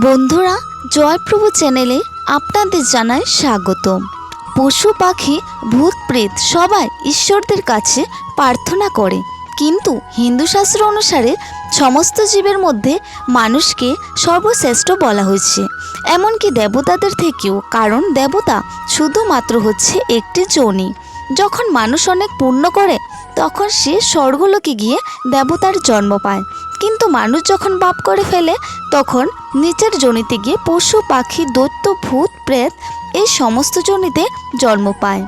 বন্ধুরা, জয়প্রভু চ্যানেলে আপনাদের জানায় স্বাগতম। পশু পাখি, ভূত, প্রেত সবাই ঈশ্বরদের কাছে প্রার্থনা করে। কিন্তু হিন্দু শাস্ত্র অনুসারে সমস্ত জীবের মধ্যে মানুষকে সর্বশ্রেষ্ঠ বলা হয়েছে। এমনকি দেবতাদের থেকেও, কারণ দেবতা শুধুমাত্র হচ্ছে একটি জনি যখন মানুষ অনেক পূর্ণ করে, তখন সে স্বর্গলোকে গিয়ে দেবতার জন্ম পায়। কিন্তু মানুষ যখন পাপ করে ফেলে, তখন নিচের জনিতে গিয়ে পশু, পাখি, দৈত্য, ভূত, প্রেত এই সমস্ত জনিতে জন্ম পায়।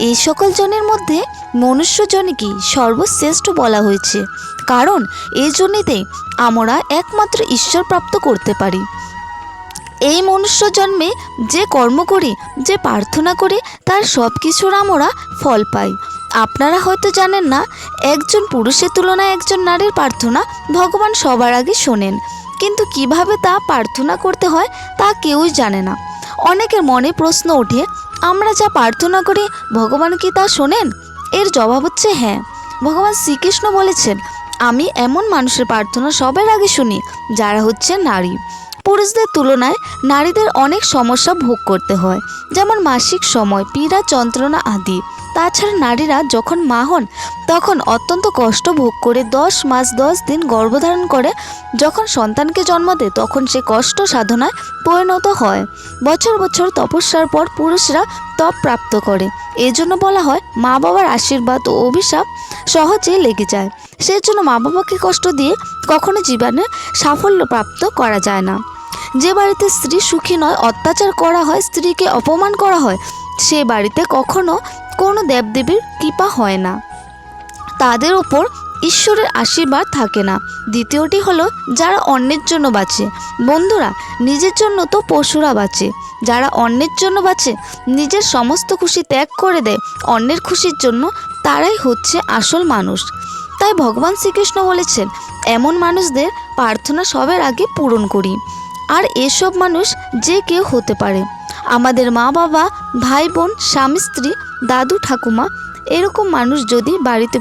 এই সকল জনের মধ্যে মনুষ্য জনিকেই সর্বশ্রেষ্ঠ বলা হয়েছে। কারণ এই জনিতে আমরা একমাত্র ঈশ্বর প্রাপ্ত করতে পারি। এই মনুষ্য জন্মে যে কর্ম করি, যে প্রার্থনা করি, তার সব কিছুর আমরা ফল পাই। আপনারা হয়তো জানেন না, একজন পুরুষের তুলনায় একজন নারীর প্রার্থনা ভগবান সবার আগে শোনেন। কিন্তু কীভাবে তা প্রার্থনা করতে হয় তা কেউই জানে না। অনেকের মনে প্রশ্ন ওঠে, আমরা যা প্রার্থনা করি, ভগবান কি তা শোনেন? এর জবাব হচ্ছে হ্যাঁ। ভগবান শ্রীকৃষ্ণ বলেছেন, আমি এমন মানুষের প্রার্থনা সবার আগে শুনি, যারা হচ্ছে নারী। পুরুষদের তুলনায় নারীদের অনেক সমস্যা ভোগ করতে হয়, যেমন মাসিক সময়, পীড়া, যন্ত্রণা আদি। তাছাড়া নারীরা যখন মা হন, তখন অত্যন্ত কষ্ট ভোগ করে দশ মাস দশ দিন গর্ভধারণ করে। যখন সন্তানকে জন্ম দেয়, তখন সে কষ্ট সাধনায় পরিণত হয়। বছর বছর তপস্যার পর পুরুষরা তপ প্রাপ্ত করে। এজন্য বলা হয় মা বাবার আশীর্বাদ ও অভিশাপ সহজে লেগে যায়। সেজন্য মা বাবাকে কষ্ট দিয়ে কখনো জীবনে সাফল্য প্রাপ্ত করা যায় না। যে বাড়িতে স্ত্রী সুখী নয়, অত্যাচার করা হয়, স্ত্রীকে অপমান করা হয়, সে বাড়িতে কখনো কোনো দেবদেবীর কৃপা হয় না। তাদের ওপর ঈশ্বরের আশীর্বাদ থাকে না। দ্বিতীয়টি হলো, যারা অন্যের জন্য বাঁচে। বন্ধুরা, নিজের জন্য তো পশুরা বাঁচে। যারা অন্যের জন্য বাঁচে, নিজের সমস্ত খুশি ত্যাগ করে দেয়, অন্যের খুশির জন্য তারাই হচ্ছে আসল মানুষ। তাই ভগবান শ্রীকৃষ্ণ বলেছেন, এমন মানুষদের প্রার্থনা সবার আগে পূরণ করি। আর এসব মানুষ যে কেউ হতে পারে। আমাদের মা বাবা, ভাই বোন, স্বামী, স্ত্রী, দাদু, ঠাকুমা, এরকম মানুষ যদি বাড়িতে